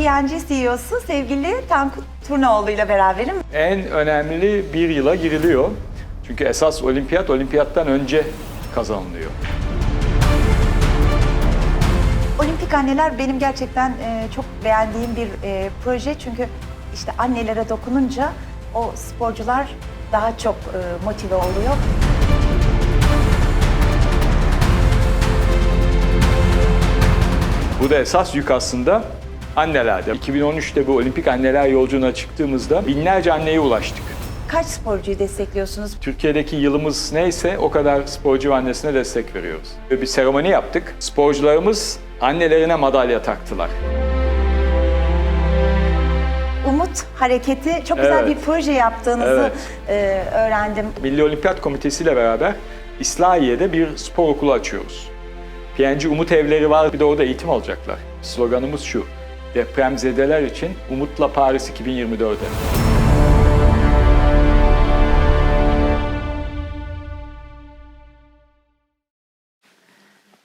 PNG CEO'su sevgili Tankut Turnaoğlu ile beraberim. En önemli bir yıla giriliyor. Çünkü esas olimpiyat olimpiyattan önce kazanılıyor. Olimpik Anneler benim gerçekten e, çok beğendiğim bir e, proje. Çünkü işte annelere dokununca o sporcular daha çok e, motive oluyor. Bu da esas yük aslında annelerde. 2013'te bu olimpik anneler yolculuğuna çıktığımızda binlerce anneye ulaştık. Kaç sporcuyu destekliyorsunuz? Türkiye'deki yılımız neyse o kadar sporcu annesine destek veriyoruz. Ve bir seremoni yaptık. Sporcularımız annelerine madalya taktılar. Umut Hareketi çok güzel Evet. bir proje yaptığınızı e, öğrendim. Milli Olimpiyat Komitesi ile beraber İslahiye'de bir spor okulu açıyoruz. PNG Umut Evleri var, bir de orada eğitim alacaklar. Sloganımız şu, depremzedeler için Umutla Paris 2024'e.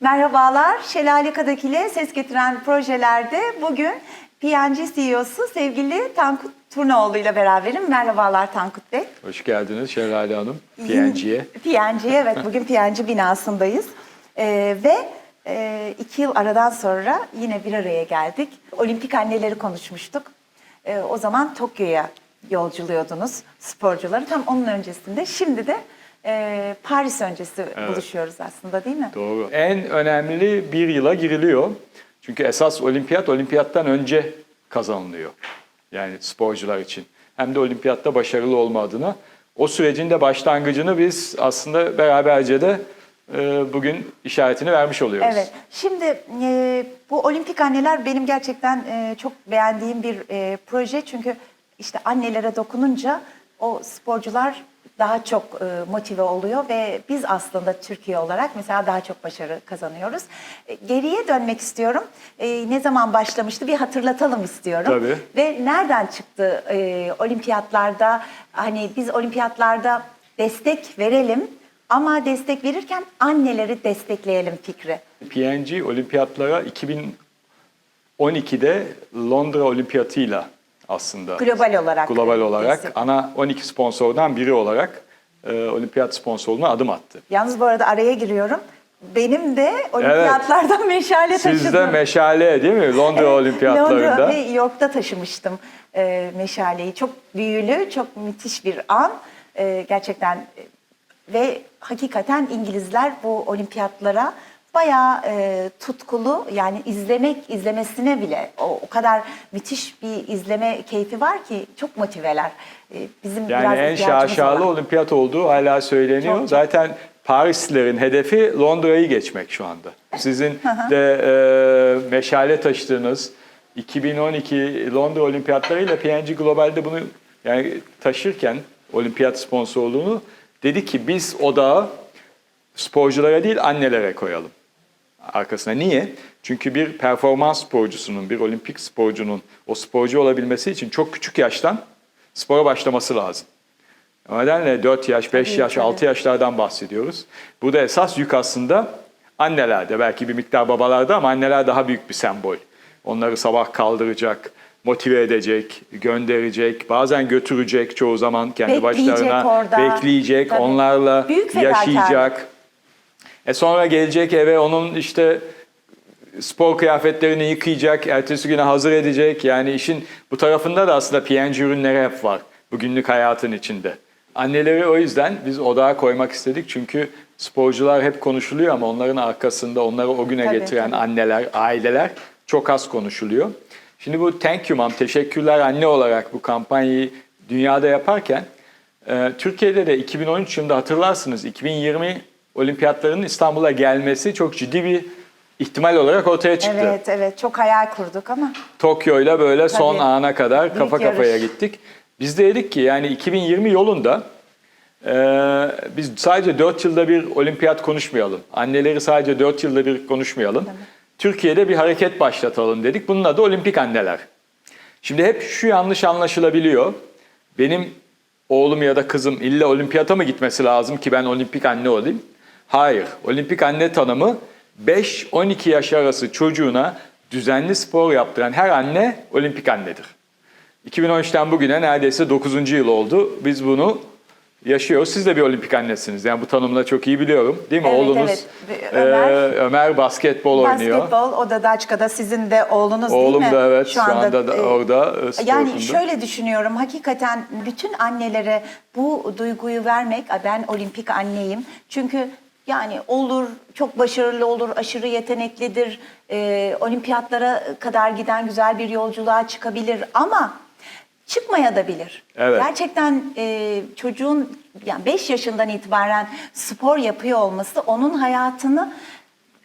Merhabalar, Şelale Kadak ile ses getiren projelerde bugün PNG CEO'su sevgili Tankut Turnaoğlu ile beraberim. Merhabalar Tankut Bey. Hoş geldiniz Şelale Hanım, PNG'ye. PNG, evet bugün PNG binasındayız. Ee, ve e, iki yıl aradan sonra yine bir araya geldik. Olimpik anneleri konuşmuştuk. Ee, o zaman Tokyo'ya yolculuyordunuz sporcuları. Tam onun öncesinde. Şimdi de e, Paris öncesi buluşuyoruz aslında değil mi? Doğru. En önemli bir yıla giriliyor. Çünkü esas olimpiyat olimpiyattan önce kazanılıyor. Yani sporcular için. Hem de olimpiyatta başarılı olma adına. O sürecin de başlangıcını biz aslında beraberce de e, bugün işaretini vermiş oluyoruz. Evet. Şimdi e, bu olimpik anneler benim gerçekten e, çok beğendiğim bir e, proje. Çünkü işte annelere dokununca o sporcular daha çok e, motive oluyor ve biz aslında Türkiye olarak mesela daha çok başarı kazanıyoruz. E, geriye dönmek istiyorum. E, ne zaman başlamıştı bir hatırlatalım istiyorum. Tabii. Ve nereden çıktı e, olimpiyatlarda hani biz olimpiyatlarda destek verelim ama destek verirken anneleri destekleyelim fikri. PNG olimpiyatlara 2012'de Londra olimpiyatıyla aslında Global olarak global olarak destek. ana 12 sponsordan biri olarak e, olimpiyat sponsorluğuna adım attı. Yalnız bu arada araya giriyorum. Benim de olimpiyatlardan meşale taşıdım. Siz de meşale değil mi? Londra Evet, olimpiyatlarında. Londra ve York'ta taşımıştım e, meşaleyi. Çok büyülü, çok müthiş bir an. E, gerçekten ve hakikaten İngilizler bu olimpiyatlara bayağı e, tutkulu yani izlemek izlemesine bile o, o kadar müthiş bir izleme keyfi var ki çok motiveler. E, bizim Yani biraz en şaşalı olimpiyat olduğu hala söyleniyor. Çok, çok. Zaten Parislilerin hedefi Londra'yı geçmek şu anda. Sizin de e, meşale taşıdığınız 2012 Londra olimpiyatlarıyla PNG Global'de bunu yani taşırken olimpiyat sponsorluğunu dedi ki biz odağı sporculara değil annelere koyalım arkasına. Niye? Çünkü bir performans sporcusunun, bir olimpik sporcunun o sporcu olabilmesi için çok küçük yaştan spora başlaması lazım. O nedenle 4 yaş, 5 Tabii, yaş, tabii. 6 yaşlardan bahsediyoruz. Bu da esas yük aslında annelerde. Belki bir miktar babalarda ama anneler daha büyük bir sembol. Onları sabah kaldıracak, motive edecek, gönderecek, bazen götürecek çoğu zaman kendi Bekleyecek başlarına. orada. Bekleyecek, Tabii. onlarla Büyük yaşayacak. E sonra gelecek eve onun işte spor kıyafetlerini yıkayacak, ertesi güne hazır edecek. Yani işin bu tarafında da aslında PNG ürünleri hep var bu günlük hayatın içinde. Anneleri o yüzden biz odağa koymak istedik çünkü sporcular hep konuşuluyor ama onların arkasında onları o güne Tabii, getiren tabii. anneler, aileler çok az konuşuluyor. Şimdi bu Thank You Mom, teşekkürler anne olarak bu kampanyayı dünyada yaparken e, Türkiye'de de 2013 yılında hatırlarsınız 2020 olimpiyatlarının İstanbul'a gelmesi çok ciddi bir ihtimal olarak ortaya çıktı. Evet evet çok hayal kurduk ama Tokyo'yla böyle son Tabii. ana kadar kafa kafaya yarış. gittik. Biz de dedik ki yani 2020 yolunda e, biz sadece 4 yılda bir olimpiyat konuşmayalım. Anneleri sadece 4 yılda bir konuşmayalım. Türkiye'de bir hareket başlatalım dedik. Bunun adı olimpik anneler. Şimdi hep şu yanlış anlaşılabiliyor. Benim oğlum ya da kızım illa olimpiyata mı gitmesi lazım ki ben olimpik anne olayım? Hayır. Olimpik anne tanımı 5-12 yaş arası çocuğuna düzenli spor yaptıran her anne olimpik annedir. 2013'ten bugüne neredeyse 9. yıl oldu. Biz bunu yaşıyoruz. Siz de bir olimpik annesiniz. Yani bu tanımla çok iyi biliyorum. Değil mi? Evet, Oğlunuz evet. e, Ömer- Ömer basketbol oynuyor. Basketbol, o da Daçka'da sizin de oğlunuz Oğlum değil mi? da evet şu anda, da e, orada e, Yani şöyle düşünüyorum, hakikaten bütün annelere bu duyguyu vermek, "Ay ben olimpik anneyim. Çünkü yani olur, çok başarılı olur, aşırı yeteneklidir, e, olimpiyatlara kadar giden güzel bir yolculuğa çıkabilir ama çıkmaya da bilir. Evet. Gerçekten e, çocuğun yani 5 yaşından itibaren spor yapıyor olması onun hayatını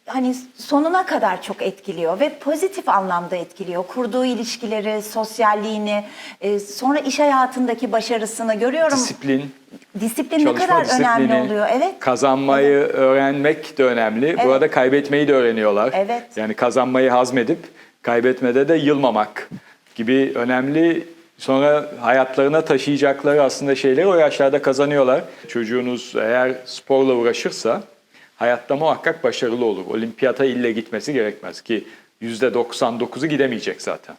hani sonuna kadar çok etkiliyor ve pozitif anlamda etkiliyor. Kurduğu ilişkileri, sosyalliğini, e, sonra iş hayatındaki başarısını görüyorum. Disiplin, Disiplin ne kadar önemli oluyor. Evet. kazanmayı öğrenmek de önemli. Bu arada kaybetmeyi de öğreniyorlar. Evet. Yani kazanmayı hazmedip kaybetmede de yılmamak gibi önemli sonra hayatlarına taşıyacakları aslında şeyleri o yaşlarda kazanıyorlar. Çocuğunuz eğer sporla uğraşırsa hayatta muhakkak başarılı olur. Olimpiyata ille gitmesi gerekmez ki %99'u gidemeyecek zaten.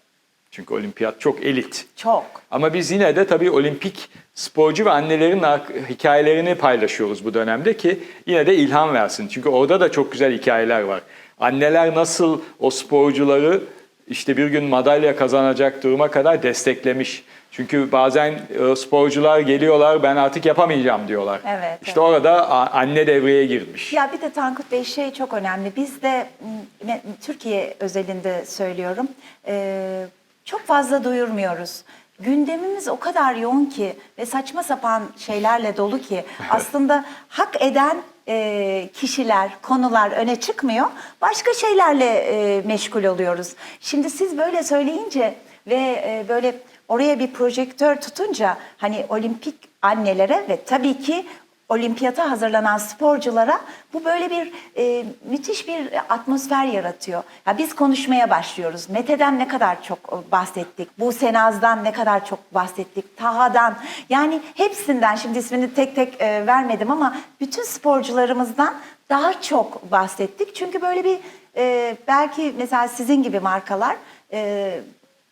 Çünkü olimpiyat çok elit. Çok. Ama biz yine de tabii olimpik sporcu ve annelerin hikayelerini paylaşıyoruz bu dönemde ki yine de ilham versin. Çünkü orada da çok güzel hikayeler var. Anneler nasıl o sporcuları işte bir gün madalya kazanacak duruma kadar desteklemiş. Çünkü bazen e, sporcular geliyorlar ben artık yapamayacağım diyorlar. Evet, İşte orada a- anne devreye girmiş. Ya bir de Tankut Bey şey çok önemli. Biz de Türkiye özelinde söylüyorum. e, çok fazla duyurmuyoruz. Gündemimiz o kadar yoğun ki ve saçma sapan şeylerle dolu ki aslında hak eden e, kişiler, konular öne çıkmıyor. Başka şeylerle e, meşgul oluyoruz. Şimdi siz böyle söyleyince ve e, böyle oraya bir projektör tutunca hani olimpik annelere ve tabii ki olimpiyata hazırlanan sporculara bu böyle bir e, müthiş bir atmosfer yaratıyor. Ya biz konuşmaya başlıyoruz. Mete'den ne kadar çok bahsettik. Bu Senaz'dan ne kadar çok bahsettik. Taha'dan yani hepsinden şimdi ismini tek tek e, vermedim ama bütün sporcularımızdan daha çok bahsettik. Çünkü böyle bir e, belki mesela sizin gibi markalar e,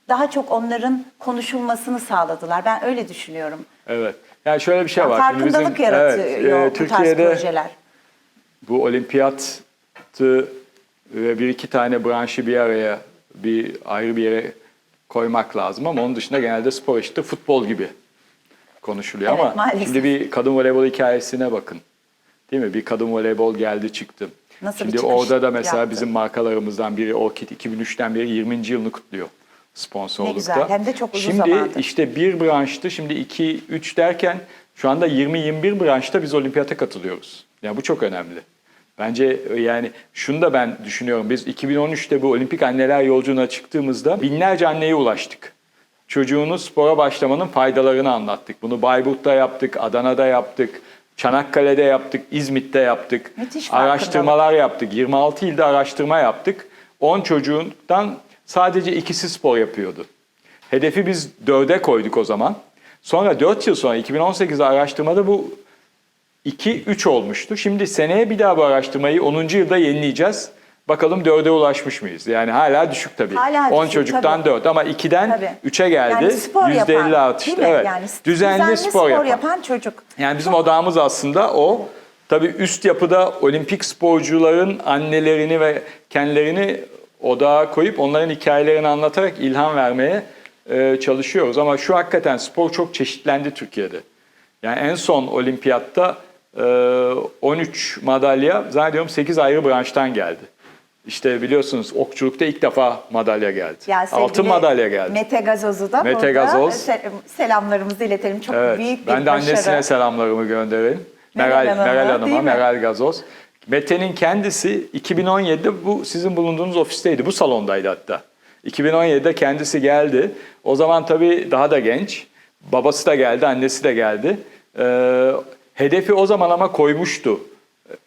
daha çok onların konuşulmasını sağladılar. Ben öyle düşünüyorum. Evet. Yani şöyle bir şey Yani var. Şimdi bizim- farkındalık yaratıyor evet, e, bu tarz projeler. bu olimpiyatı ve bir iki tane branşı bir araya bir ayrı bir yere koymak lazım ama onun dışında genelde spor işte futbol gibi konuşuluyor Evet, ama maalesef. şimdi bir kadın voleybol hikayesine bakın. Değil mi? Bir kadın voleybol geldi çıktı. Nasıl şimdi orada da mesela yaptı? bizim markalarımızdan biri Orkid 2003'ten beri 20. yılını kutluyor sponsorlukta. güzel, hem de çok uzun Şimdi zamandır. işte bir branştı şimdi 2 3 derken şu anda 20 21 branşta biz olimpiyata katılıyoruz. Yani bu çok önemli. Bence e, yani şunu da ben düşünüyorum. Biz 2013'te bu olimpik anneler yolculuğuna çıktığımızda binlerce anneye ulaştık. Çocuğunu spora başlamanın faydalarını anlattık. Bunu Bayburt'ta yaptık, Adana'da yaptık, Çanakkale'de yaptık, İzmit'te yaptık. Müthiş. Araştırmalar yaptık. 26 ilde araştırma yaptık. 10 çocuğundan sadece ikisi spor yapıyordu. Hedefi biz 4'e koyduk o zaman. Sonra 4 yıl sonra 2018'de araştırmada bu 2-3 olmuştu. Şimdi seneye bir daha bu araştırmayı 10. yılda yenileyeceğiz. Bakalım 4'e ulaşmış mıyız? Yani hala düşük tabii. Hala 10 düşük, çocuktan tabii. 4 ama 2'den Tabii. 3'e geldi. Yani spor %50 yapan, mi? Evet. Yani düzenli, spor, yapan. çocuk. Yani bizim odağımız aslında o. Tabii üst yapıda olimpik sporcuların annelerini ve kendilerini odağa koyup onların hikayelerini anlatarak ilham vermeye e, çalışıyoruz. Ama şu hakikaten spor çok çeşitlendi Türkiye'de. Yani en son olimpiyatta e, 13 madalya zannediyorum 8 ayrı branştan geldi. İşte biliyorsunuz okçulukta ilk defa madalya geldi. Ya sevgili Altın madalya geldi. Mete Gazoz'u da Mete Gazoz. se- selamlarımızı iletelim. Çok Evet. büyük bir ben de başarı. annesine selamlarımı gönderelim. Meral Meral, Hanım'a? Meral Gazoz. Mete'nin kendisi 2017'de bu sizin bulunduğunuz ofisteydi. Bu salondaydı hatta. 2017'de kendisi geldi. O zaman tabii daha da genç. Babası da geldi, annesi de geldi. Ee, hedefi o zaman ama koymuştu.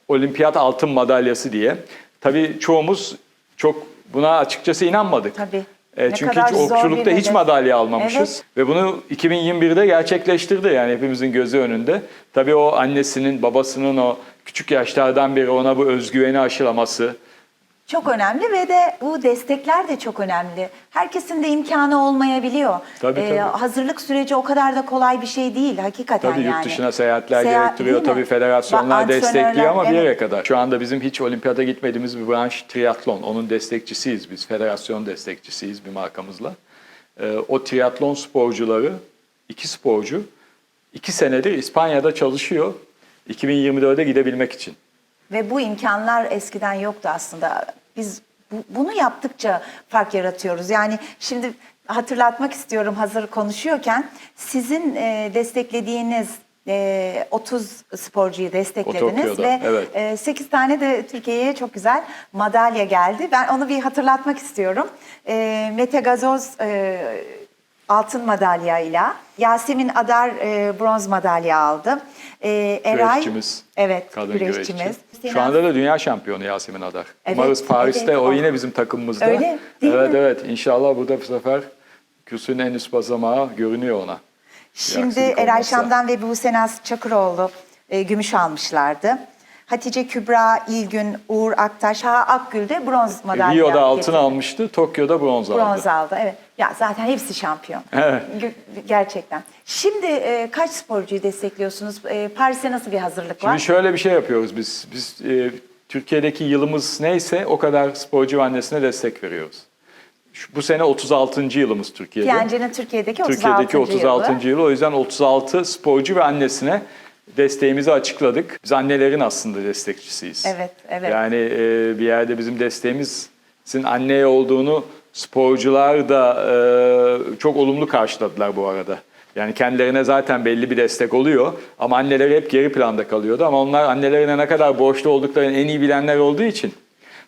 Olimpiyat altın madalyası diye. Tabii çoğumuz çok buna açıkçası inanmadık. Tabii. E, Ne çünkü hiç okçulukta hiç madalya almamışız. Evet. Ve bunu 2021'de gerçekleştirdi yani hepimizin gözü önünde. Tabii o annesinin, babasının o küçük yaşlardan beri ona bu özgüveni aşılaması, çok önemli ve de bu destekler de çok önemli. Herkesin de imkanı olmayabiliyor. Tabii, tabii. Hazırlık süreci o kadar da kolay bir şey değil hakikaten Tabii yani. yurt dışına seyahatler Seyahat- gerektiriyor. Tabii federasyonlar Ba- destekliyor ama bir antrenörler, yere evet. kadar. Şu anda bizim hiç olimpiyata gitmediğimiz bir branş triatlon. Onun destekçisiyiz biz. Federasyon destekçisiyiz bir markamızla. Ee, o triatlon sporcuları, iki sporcu, iki senedir İspanya'da çalışıyor. 2024'e gidebilmek için. Ve bu imkanlar eskiden yoktu aslında. Biz bu- bunu yaptıkça fark yaratıyoruz. Yani şimdi hatırlatmak istiyorum hazır konuşuyorken sizin e, desteklediğiniz e, 30 sporcuyu desteklediniz ve evet. e, 8 tane de Türkiye'ye çok güzel madalya geldi. Ben onu bir hatırlatmak istiyorum. E, Mete Gazoz e, altın madalyayla, Yasemin Adar e, bronz madalya aldı. E, Eray, Güreşçimiz. Evet, Kadın güreşçimiz. güreşçi. Şu anda da dünya şampiyonu Yasemin Adar. Evet, Umarız Paris'te evet, o yine bizim takımımızda. Öyle, değil evet mi? evet İnşallah bu da bu sefer kürsünün en üst basamağı görünüyor ona. Şimdi aksilik Eray olmazsa. Şam'dan ve Buse Naz Çakıroğlu e, gümüş almışlardı. Hatice Kübra, İlgün, Uğur Aktaş, Ha Akgül de bronz madalya Rio'da altın getirdi. almıştı, Tokyo'da bronz, Bronz aldı. aldı. Evet. Ya zaten hepsi şampiyon. Evet. Gerçekten. Şimdi e, kaç sporcuyu destekliyorsunuz? E, Paris'e nasıl bir hazırlık var? Şimdi şöyle bir şey yapıyoruz biz. Biz e, Türkiye'deki yılımız neyse o kadar sporcu annesine destek veriyoruz. Şu, bu sene 36. yılımız Türkiye'de. Piyancı'nın Türkiye'deki 36. Türkiye'deki 36. yılı. yılı. O yüzden 36 sporcu ve annesine desteğimizi açıkladık. Biz annelerin aslında destekçisiyiz. Evet, evet. Yani e, bir yerde bizim desteğimizin anneye olduğunu sporcular da e, çok olumlu karşıladılar bu arada. Yani kendilerine zaten belli bir destek oluyor ama anneleri hep geri planda kalıyordu. Ama onlar annelerine ne kadar borçlu olduklarını en iyi bilenler olduğu için.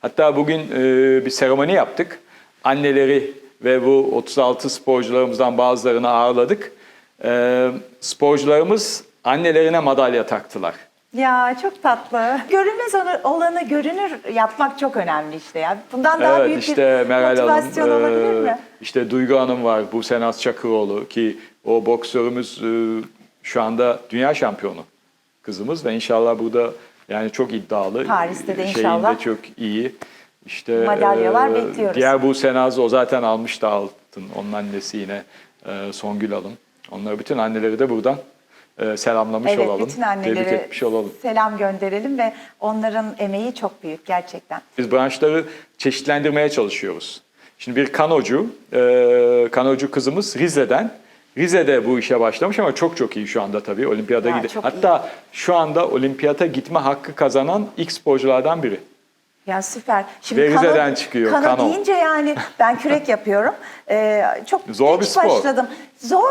Hatta bugün e, bir seremoni yaptık. Anneleri ve bu 36 sporcularımızdan bazılarını ağırladık. E, sporcularımız annelerine madalya taktılar. Ya çok tatlı. Görünmez olanı görünür yapmak çok önemli işte ya. Bundan daha evet büyük işte bir Meral motivasyon Hanım, olabilir e, mi? işte Duygu Hanım var, bu Senaz Çakıroğlu ki o boksörümüz e, şu anda dünya şampiyonu kızımız ve inşallah burada yani çok iddialı. Paris'te de Şeyinde inşallah çok iyi. İşte Madalyalar e, bekliyoruz. Diğer bu Senaz o zaten almıştı altın. Onun annesi yine e, Songül Hanım. Onları bütün anneleri de buradan e, selamlamış Evet, olalım. bütün annelere Tebrik etmiş olalım. selam gönderelim ve onların emeği çok büyük gerçekten. Biz branşları çeşitlendirmeye çalışıyoruz. Şimdi bir kanocu, e, kanocu kızımız Rize'den. Rize'de bu işe başlamış ama çok çok iyi şu anda tabii olimpiyada Ya, gidiyor. Hatta şu anda olimpiyata gitme hakkı kazanan ilk sporculardan biri. Ya süper. Ve Rize'den çıkıyor, Kano, kano. deyince yani ben kürek yapıyorum. Ee, çok Zor bir spor. başladım. Zor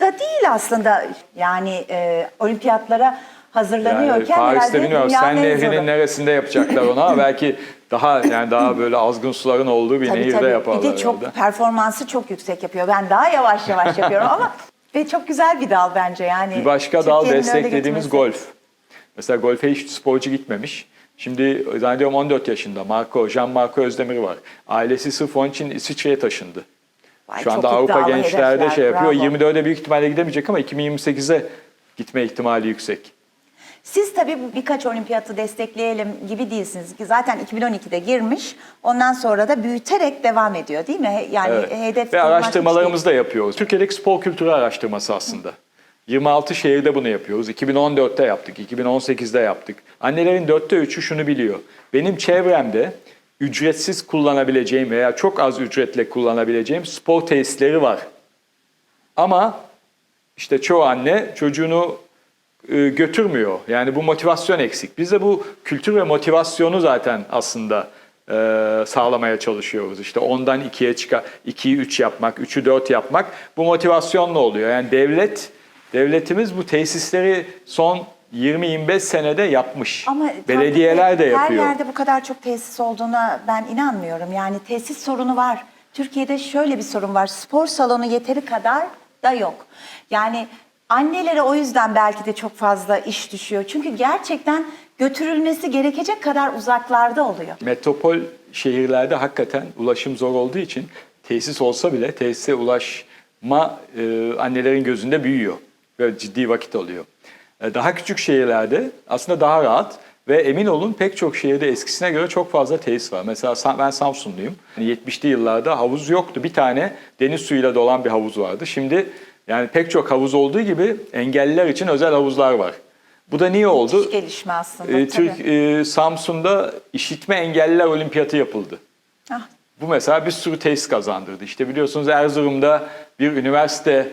da değil aslında. Yani e, olimpiyatlara hazırlanıyorken Yani Paris'te bilmiyorum Sen en nehrinin neresinde yapacaklar onu ama belki daha yani daha böyle azgın suların olduğu bir Tabii, nehirde tabii. yaparlar Bir de çok herhalde. performansı çok yüksek yapıyor. Ben daha yavaş yavaş yapıyorum ama ve çok güzel bir dal bence yani. Bir başka dal desteklediğimiz golf. Mesela golfe hiç sporcu gitmemiş. Şimdi zannediyorum 14 yaşında Marco, Jean Marco Özdemir var. Ailesi sırf onun için İsviçre'ye taşındı. Vay, Şu anda Avrupa gençlerde şey yapıyor. bravo. 24'e büyük ihtimalle gidemeyecek ama 2028'e gitme ihtimali yüksek. Siz tabii birkaç olimpiyatı destekleyelim gibi değilsiniz. ki Zaten 2012'de girmiş. Ondan sonra da büyüterek devam ediyor değil mi? Yani Evet. hedef Ve araştırmalarımızı da yapıyoruz. Türkiye'deki spor kültürü araştırması aslında. 26 şehirde bunu yapıyoruz. 2014'te yaptık, 2018'de yaptık. Annelerin dörtte üçü şunu biliyor. Benim çevremde ücretsiz kullanabileceğim veya çok az ücretle kullanabileceğim spor tesisleri var. Ama işte çoğu anne çocuğunu e, götürmüyor. Yani bu motivasyon eksik. Biz de bu kültür ve motivasyonu zaten aslında e, sağlamaya çalışıyoruz. İşte ondan ikiye çıkar, ikiyi üç yapmak, üçü dört yapmak bu motivasyonla oluyor. Yani devlet, devletimiz bu tesisleri son 20-25 senede yapmış. Ama Belediyeler de Her yapıyor. yerde bu kadar çok tesis olduğuna ben inanmıyorum. Yani tesis sorunu var. Türkiye'de şöyle bir sorun var. Spor salonu yeteri kadar da yok. Yani annelere o yüzden belki de çok fazla iş düşüyor. Çünkü gerçekten götürülmesi gerekecek kadar uzaklarda oluyor. Metropol şehirlerde hakikaten ulaşım zor olduğu için tesis olsa bile tesise ulaşma e, annelerin gözünde büyüyor. Ve ciddi vakit alıyor. E, daha küçük şehirlerde aslında daha rahat Ve emin olun pek çok şehirde eskisine göre çok fazla tesis var. Mesela ben Samsunluyum. Yani 70'li yıllarda havuz yoktu. Bir tane deniz suyuyla dolan bir havuz vardı. Şimdi yani pek çok havuz olduğu gibi engelliler için özel havuzlar var. Bu da niye oldu? Müthiş gelişme aslında. Ee. Türk e, Samsun'da işitme engelliler olimpiyatı yapıldı. Ah, Bu mesela bir sürü tesis kazandırdı. İşte biliyorsunuz Erzurum'da bir üniversite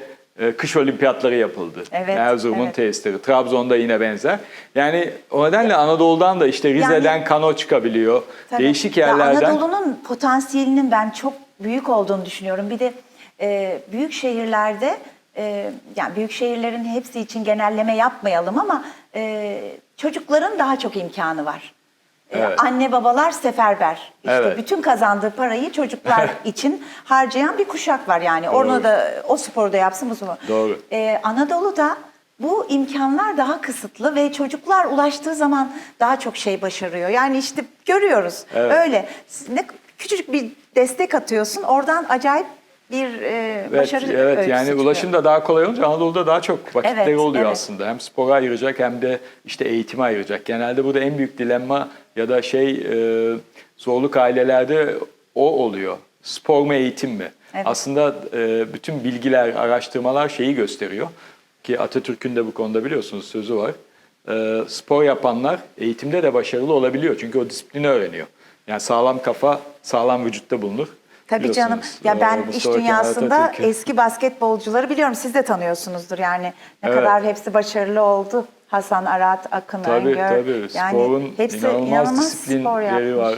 kış olimpiyatları yapıldı. Evet, Erzurum'un evet. tesisleri. Trabzon'da yine benzer. Yani o nedenle Anadolu'dan da işte Rize'den kano çıkabiliyor. Tabii. Değişik Ya yerlerden. Anadolu'nun potansiyelinin ben çok büyük olduğunu düşünüyorum. Bir de e, büyük şehirlerde e, yani büyük şehirlerin hepsi için genelleme yapmayalım ama e, çocukların daha çok imkanı var. E, Evet. Anne babalar seferber. İşte Evet. bütün kazandığı parayı çocuklar için harcayan bir kuşak var yani. Doğru. Orada da o sporu da yapsın bu sporu. Doğru. Ee, Anadolu'da bu imkanlar daha kısıtlı ve çocuklar ulaştığı zaman daha çok şey başarıyor. Yani işte görüyoruz Evet. öyle. Ne küçücük bir destek atıyorsun oradan acayip bir e, Evet, başarı evet yani çıkıyor. ulaşım da daha kolay olunca Anadolu'da daha çok vakitleri Evet, oluyor evet. aslında. Hem spora ayıracak hem de işte eğitime ayıracak. Genelde burada en büyük dilemma ya da şey e, zorluk ailelerde o oluyor. Spor mu eğitim mi? Evet. Aslında e, bütün bilgiler, araştırmalar şeyi gösteriyor. Ki Atatürk'ün de bu konuda biliyorsunuz sözü var. E, spor yapanlar eğitimde de başarılı olabiliyor. Çünkü o disiplini öğreniyor. Yani sağlam kafa sağlam vücutta bulunur. Tabii canım. Ya e, ben iş Mustafa Kemal dünyasında Atatürk'ü. eski basketbolcuları biliyorum. Siz de tanıyorsunuzdur yani. Ne Evet. kadar hepsi başarılı oldu. Hasan Arat, Akın Tabii Öngör. tabii. Sporun hepsi inanılmaz, disiplinleri var.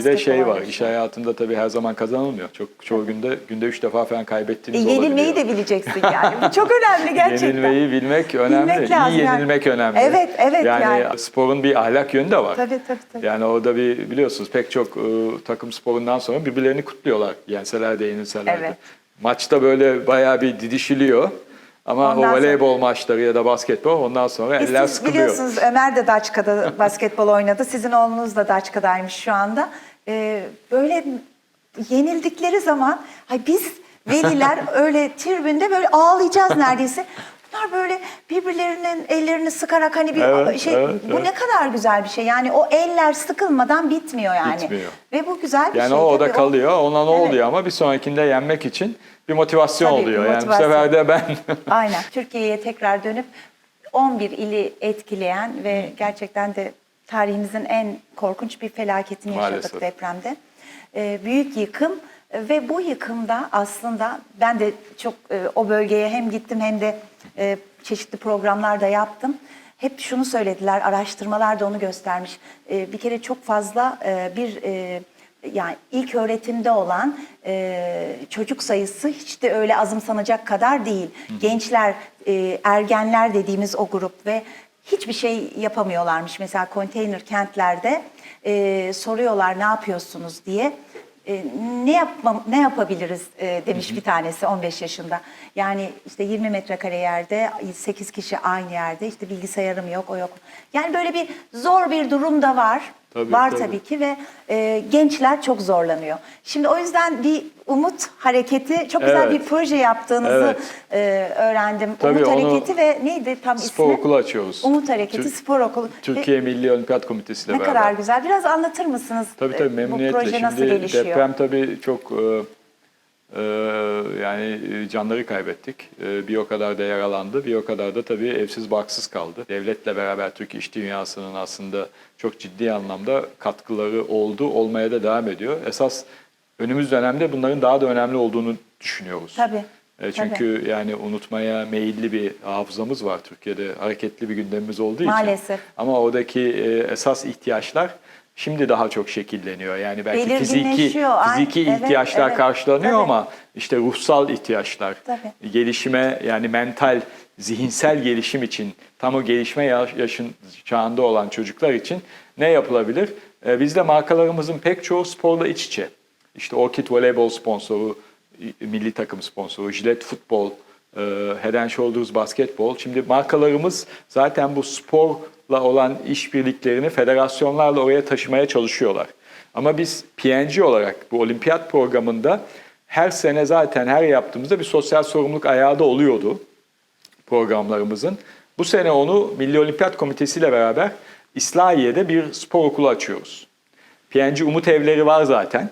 Bir de şey var, iş hayatında tabii her zaman kazanılmıyor. Çok çoğu günde günde üç defa falan E, kaybettiğiniz yenilmeyi olabiliyor. de bileceksin yani. Bu çok önemli gerçekten. Yenilmeyi bilmek önemli. Bilmek lazım İyi yani. yenilmek önemli. Evet, evet yani. yani. sporun bir ahlak yönü de var. Tabii tabii tabii. Yani orada bir biliyorsunuz pek çok e, takım sporundan sonra birbirlerini kutluyorlar. Yenseler de yenilseler de. Evet. Maçta böyle bayağı bir didişiliyor. Ama Ondan o sonra- voleybol maçları ya da basketbol ondan sonra E, eller Siz sıkılıyor. biliyorsunuz Ömer de Daçka'da basketbol oynadı. Sizin oğlunuz da Daçka'daymış şu anda. Ee, böyle yenildikleri zaman ay biz veliler öyle tribünde böyle ağlayacağız neredeyse. Bunlar böyle birbirlerinin ellerini sıkarak hani bir Evet, şey evet, bu evet. ne kadar güzel bir şey. Yani o eller sıkılmadan bitmiyor yani. Bitmiyor. Ve bu güzel bir Yani şey. o orada tabii. kalıyor. Ona ne Evet. oluyor ama bir sonrakinde yenmek için bir motivasyon Tabii, bir oluyor. Yani bu motivasyon. sefer de ben Aynen. Türkiye'ye tekrar dönüp 11 ili etkileyen ve gerçekten de tarihimizin en korkunç bir felaketini yaşadık Maalesef. depremde. Ee, büyük yıkım ve bu yıkımda aslında ben de çok e, o bölgeye hem gittim hem de e, çeşitli programlarda yaptım. Hep şunu söylediler, araştırmalar da onu göstermiş. E, bir kere çok fazla e, bir e, yani ilk öğretimde olan e, çocuk sayısı hiç de öyle azımsanacak kadar değil. Gençler, e, ergenler dediğimiz o grup ve hiçbir şey yapamıyorlarmış. Mesela konteyner kentlerde e, soruyorlar ne yapıyorsunuz diye. E, ne yapmam, ne yapabiliriz e, demiş bir tanesi 15 yaşında. Yani işte 20 metrekare yerde 8 kişi aynı yerde işte bilgisayarım yok o yok. Yani böyle bir zor bir durum da var. Tabii, var tabii. tabii ki ve e, gençler çok zorlanıyor. Şimdi o yüzden bir umut hareketi, çok güzel Evet. bir proje yaptığınızı e, öğrendim. Tabii umut onu hareketi ve neydi tam spor ismi? okulu açıyoruz. Umut hareketi Tür- spor okulu. Türkiye Milli Olimpiyat Komitesi ile ne beraber. kadar güzel. Biraz anlatır mısınız? Tabii e, tabii Bu memnuniyetle. proje nasıl Şimdi gelişiyor? deprem tabii çok e, e, yani e, canları kaybettik. E, bir o kadar da yaralandı. Bir o kadar da tabii evsiz barksız kaldı. Devletle beraber Türk iş dünyasının aslında çok ciddi anlamda katkıları oldu. Olmaya da devam ediyor. Esas önümüz dönemde bunların daha da önemli olduğunu düşünüyoruz. Tabii. E, Çünkü yani unutmaya meyilli bir hafızamız var Türkiye'de. Hareketli bir gündemimiz olduğu için. Maalesef. Ama oradaki e, esas ihtiyaçlar şimdi daha çok şekilleniyor. Yani belki fiziki. Ay, fiziki evet, ihtiyaçlar evet. karşılanıyor Tabii. ama işte ruhsal ihtiyaçlar, Tabii. gelişime yani mental, zihinsel gelişim için tam o gelişme yaş- yaşın çağında olan çocuklar için ne yapılabilir? E, bizde markalarımızın pek çoğu sporla iç içe. İşte Orchid Voleybol sponsoru, milli takım sponsoru, Gillette Futbol, Head and Shoulders Basketbol. Şimdi markalarımız zaten bu sporla olan işbirliklerini federasyonlarla oraya taşımaya çalışıyorlar. Ama biz PNG olarak bu olimpiyat programında her sene zaten her yaptığımızda bir sosyal sorumluluk ayağı da oluyordu programlarımızın. Bu sene onu Milli Olimpiyat Komitesi ile beraber İslahiye'de bir spor okulu açıyoruz. PNG Umut Evleri var zaten.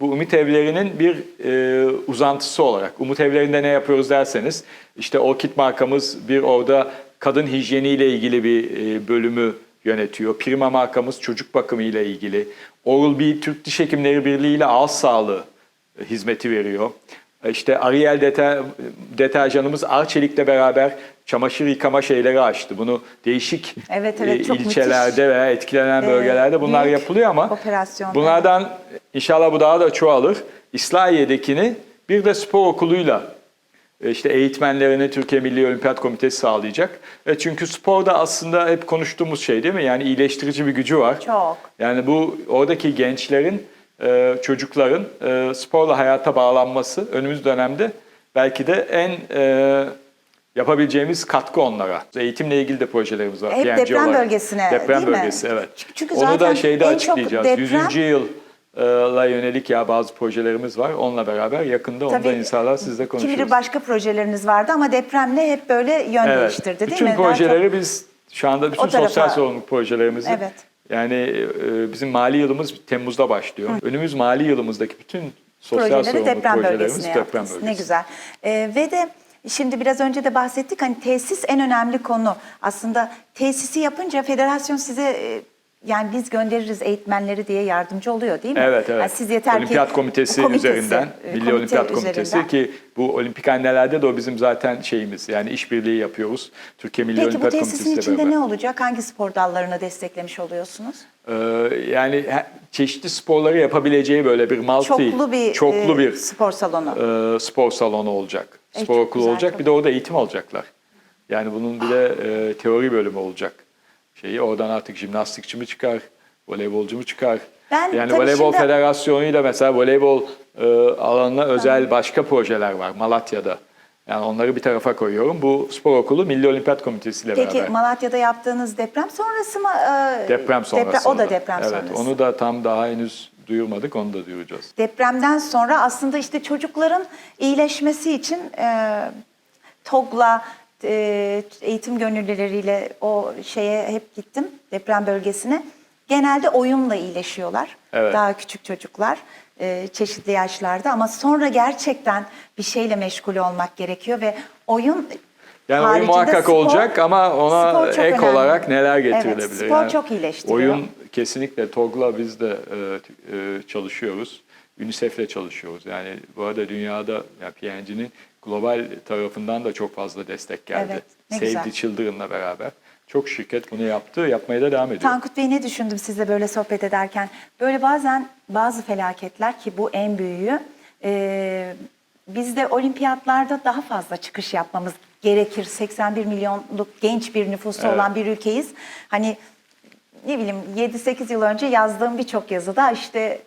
Bu Umut Evleri'nin bir e, uzantısı olarak. Umut Evleri'nde ne yapıyoruz derseniz, işte Orkid markamız bir orada kadın hijyeniyle ilgili bir e, bölümü yönetiyor. Prima markamız çocuk bakımı ile ilgili. Oral-B Türk Diş Hekimleri Birliği ile ağız sağlığı e, hizmeti veriyor. E, İşte Ariel deter, deterjanımız Arçelik'le beraber çamaşır yıkama şeyleri açtı. Bunu değişik Evet, evet, e, çok ilçelerde veya etkilenen Ee, bölgelerde bunlar büyük yapılıyor ama operasyonlar. bunlardan inşallah bu daha da çoğalır. İslahiye'dekini bir de spor okuluyla e, işte eğitmenlerini Türkiye Milli Olimpiyat Komitesi sağlayacak. E çünkü sporda aslında hep konuştuğumuz şey değil mi? Yani iyileştirici bir gücü var. Çok. Yani bu oradaki gençlerin, e, çocukların sporla hayata bağlanması önümüz dönemde belki de en yapabileceğimiz katkı onlara. Eğitimle ilgili de projelerimiz var. Hep PNG deprem olarak. bölgesine, Deprem değil mi? bölgesi evet. Çünkü Onu da zaten şeyde en çok açıklayacağız. deprem- 100. yıla yönelik ya bazı projelerimiz var. Onunla beraber yakında da Tabii, inşallah sizle Kim konuşuruz. bilir başka projeleriniz vardı ama depremle hep böyle yön değiştirdi değil bütün mi? Daha çok- projeleri biz şu anda bütün O tarafa- sosyal sorumluluk projelerimizi Evet. yani e, bizim mali yılımız Temmuz'da başlıyor. Önümüz mali yılımızdaki bütün sosyal projeleri sorumluluk deprem projelerimiz bölgesine deprem yaptınız. bölgesi. Ne güzel. Ee, ve de şimdi biraz önce de bahsettik hani tesis en önemli konu. Aslında tesisi yapınca federasyon size e, yani biz göndeririz eğitmenleri diye yardımcı oluyor değil mi? Evet evet. Yani siz yeter Olimpiyat ki Komitesi, bu komitesi, üzerinden, e, Milli komite Olimpiyat Komitesi üzerinden. ki bu olimpik annelerde de o bizim zaten şeyimiz. Yani işbirliği yapıyoruz. Türkiye Milli Peki bu Olimpiyat tesisin Komitesi ile içinde beraber. ne olacak? Hangi spor dallarını desteklemiş oluyorsunuz? Ee, yani çeşitli sporları yapabileceği böyle bir multi, Çoklu bir, çoklu e, bir spor salonu. e, spor salonu olacak. E, Spor okulu olacak. çok Bir de orada eğitim alacaklar. Yani bunun bir de e, teori bölümü olacak. Şeyi oradan artık jimnastikçi mi çıkar, voleybolcu mu çıkar? Ben yani voleybol şimdi- federasyonuyla mesela voleybol e, alanına özel başka projeler var Malatya'da. Yani onları bir tarafa koyuyorum. Bu spor okulu Milli Olimpiyat Komitesi ile Peki beraber. Malatya'da yaptığınız deprem sonrası mı? e, Deprem sonrası. o da deprem evet, sonrası. Onu da tam daha henüz duyurmadık. Onu da duyuracağız. depremden sonra aslında işte çocukların iyileşmesi için e, TOG'la e, eğitim gönüllüleriyle o şeye hep gittim deprem bölgesine. Genelde oyunla iyileşiyorlar. Evet. Daha küçük çocuklar e, çeşitli yaşlarda ama sonra gerçekten bir şeyle meşgul olmak gerekiyor ve oyun Yani oyun muhakkak spor- olacak ama ona ek önemli. olarak neler getirilebilir? Evet, spor Yani çok iyileştiriyor. Oyun kesinlikle TOG'la biz de e, e, çalışıyoruz. UNICEF'le çalışıyoruz. Yani bu arada dünyada yani PNG'nin global tarafından da çok fazla destek geldi. Evet, ne Save güzel. the Children'la beraber. Çok şirket bunu yaptı, yapmaya da devam ediyor. Tankut Bey ne düşündüm sizle böyle sohbet ederken? Böyle bazen bazı felaketler ki bu en büyüğü e, biz de olimpiyatlarda daha fazla çıkış yapmamız gerekir. 81 milyonluk genç bir nüfusu Evet. olan bir ülkeyiz. Hani ne bileyim 7-8 yıl önce yazdığım birçok yazıda işte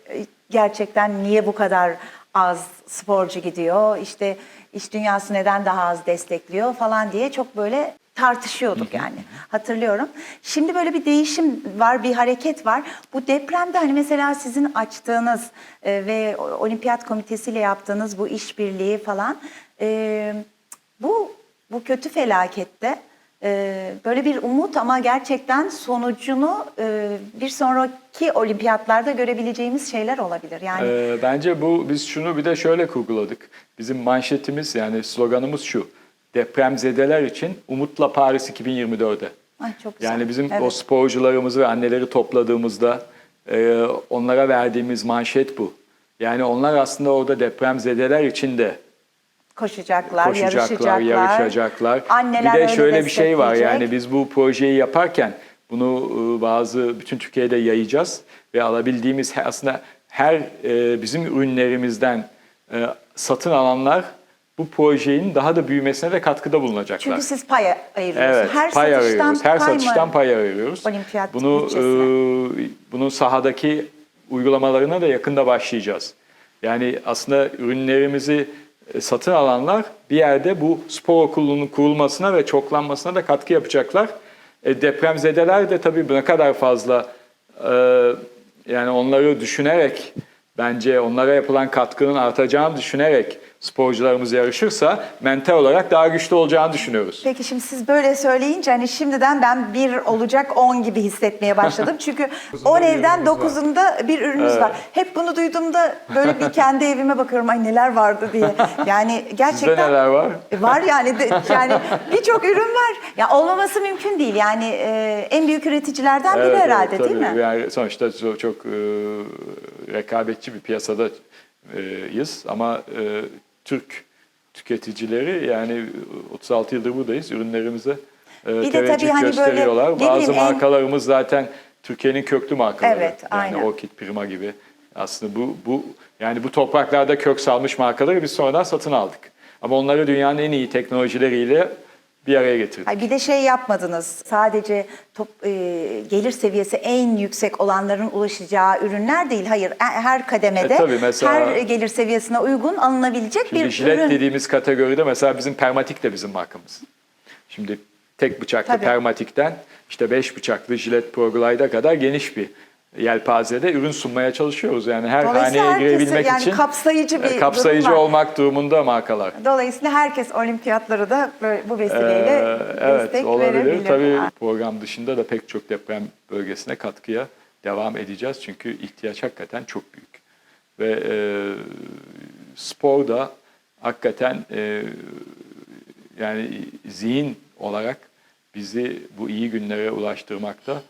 gerçekten niye bu kadar az sporcu gidiyor, işte iş dünyası neden daha az destekliyor falan diye çok böyle tartışıyorduk yani hatırlıyorum. Şimdi böyle bir değişim var, bir hareket var. Bu depremde hani mesela sizin açtığınız e, ve Olimpiyat Komitesi ile yaptığınız bu işbirliği falan e, bu bu kötü felakette böyle bir umut ama gerçekten sonucunu e, bir sonraki olimpiyatlarda görebileceğimiz şeyler olabilir. Yani Ee, bence bu biz şunu bir de şöyle kurguladık. Bizim manşetimiz yani sloganımız şu. Depremzedeler için umutla Paris 2024'e. Ay, çok güzel. Yani bizim o Evet. sporcularımızı ve anneleri topladığımızda e, onlara verdiğimiz manşet bu. Yani onlar aslında orada depremzedeler için de koşacaklar, koşacaklar, yarışacaklar. yarışacaklar. Anneler bir de öyle şöyle bir şey var yani biz bu projeyi yaparken bunu e, bazı bütün Türkiye'de yayacağız ve alabildiğimiz aslında her e, bizim ürünlerimizden e, satın alanlar bu projenin daha da büyümesine de katkıda bulunacaklar. Çünkü siz pay ayırıyorsunuz. Evet, Her pay satıştan arıyoruz. Her pay satıştan pay arıyoruz. Olimpiyat bunu e, bunun sahadaki uygulamalarına da yakında başlayacağız. Yani aslında ürünlerimizi satın alanlar bir yerde bu spor okulunun kurulmasına ve çoklanmasına da katkı yapacaklar. E, depremzedeler de tabii ne kadar fazla e, yani onları düşünerek bence onlara yapılan katkının artacağını düşünerek sporcularımız yarışırsa mental olarak daha güçlü olacağını düşünüyoruz. Peki şimdi siz böyle söyleyince hani şimdiden ben bir olacak 10 gibi hissetmeye başladım. Çünkü 10 evden ürünümüz. 9'unda bir ürününüz Evet. var. Hep bunu duyduğumda böyle bir kendi evime bakıyorum ay neler vardı diye. Yani gerçekten Sizde neler var? E, Var yani de, yani birçok ürün var. Ya olmaması mümkün değil. Yani e, en büyük üreticilerden biri Evet, herhalde evet, değil mi? Yani sonuçta çok, çok e, rekabetçi bir piyasadayız ama e, Türk tüketicileri yani 36 yıldır buradayız ürünlerimize e, Bir de tabii hani böyle, Bazı bileyim, en- markalarımız zaten Türkiye'nin köklü markaları. Evet, yani aynen. Orkid, Prima gibi. Aslında bu bu yani bu topraklarda kök salmış markaları biz sonradan satın aldık. Ama onları dünyanın en iyi teknolojileriyle bir araya getirdik. Ay bir de şey yapmadınız. Sadece top, e, gelir seviyesi en yüksek olanların ulaşacağı ürünler değil. Hayır, e- her kademede, E, tabii, mesela- her gelir seviyesine uygun alınabilecek Şimdi bir jilet ürün. dediğimiz kategoride mesela bizim Permatik de bizim markamız. Şimdi tek bıçaklı Tabii. Permatik'ten işte beş bıçaklı jilet Pro Glide'a kadar geniş bir yelpazede ürün sunmaya çalışıyoruz. Yani her haneye girebilmek yani için kapsayıcı bir e, kapsayıcı durum var. olmak durumunda markalar. Dolayısıyla herkes olimpiyatları da böyle bu vesileyle Ee, evet destek olabilir. verebilir. Tabii program dışında da pek çok deprem bölgesine katkıya devam edeceğiz. Çünkü ihtiyaç hakikaten çok büyük. Ve e, spor da hakikaten e, yani zihin olarak bizi bu iyi günlere ulaştırmakta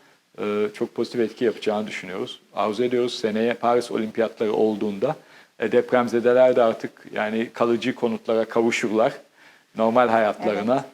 çok pozitif etki yapacağını düşünüyoruz. Arzu ediyoruz seneye Paris Olimpiyatları olduğunda e, depremzedeler de artık yani kalıcı konutlara kavuşurlar. Normal hayatlarına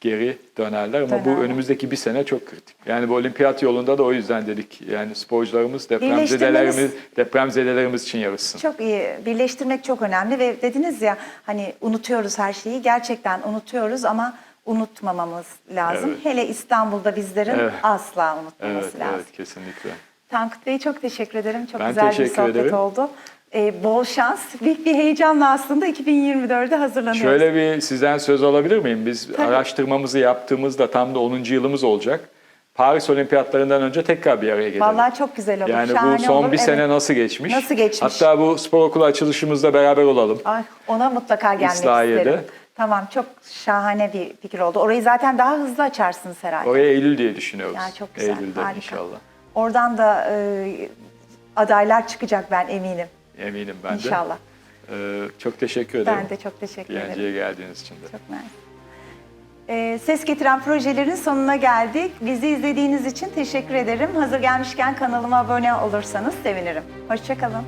geri dönerler ama bu Dönerler. önümüzdeki bir sene çok kritik. Yani bu olimpiyat yolunda da o yüzden dedik. Yani sporcularımız depremzedelerimiz depremzedelerimiz için yarışsın. Çok iyi. Birleştirmek çok önemli ve dediniz ya hani unutuyoruz her şeyi. Gerçekten unutuyoruz ama unutmamamız lazım. Evet. Hele İstanbul'da bizlerin Evet. asla unutmaması Evet, lazım. evet kesinlikle. Tankut Bey çok teşekkür ederim. Çok Ben güzel bir sohbet ederim. oldu. Ee, bol şans. Büyük bir heyecanla aslında 2024'e hazırlanıyoruz. Şöyle bir sizden söz alabilir miyim? Biz Tabii. araştırmamızı yaptığımızda tam da 10. yılımız olacak. Paris Olimpiyatlarından önce tekrar bir araya gelelim. Vallahi çok güzel olur. yani Şahane bu son olur. bir Evet. sene nasıl geçmiş? Nasıl geçmiş? Hatta bu spor okulu açılışımızda beraber olalım. Ay, ona mutlaka gelmek İslahiye'de. isterim. Tamam çok şahane bir fikir oldu. Orayı zaten daha hızlı açarsınız herhalde. Oraya Eylül diye düşünüyoruz. Ya çok güzel, Eylül'de harika. inşallah. Oradan da e, adaylar çıkacak ben eminim. Eminim ben de. İnşallah. Ee, çok teşekkür ederim. Ben de çok teşekkür ederim. PNG'ye geldiğiniz için de. Çok mersi. Ee, ses getiren projelerin sonuna geldik. Bizi izlediğiniz için teşekkür ederim. Hazır gelmişken kanalıma abone olursanız sevinirim. Hoşçakalın.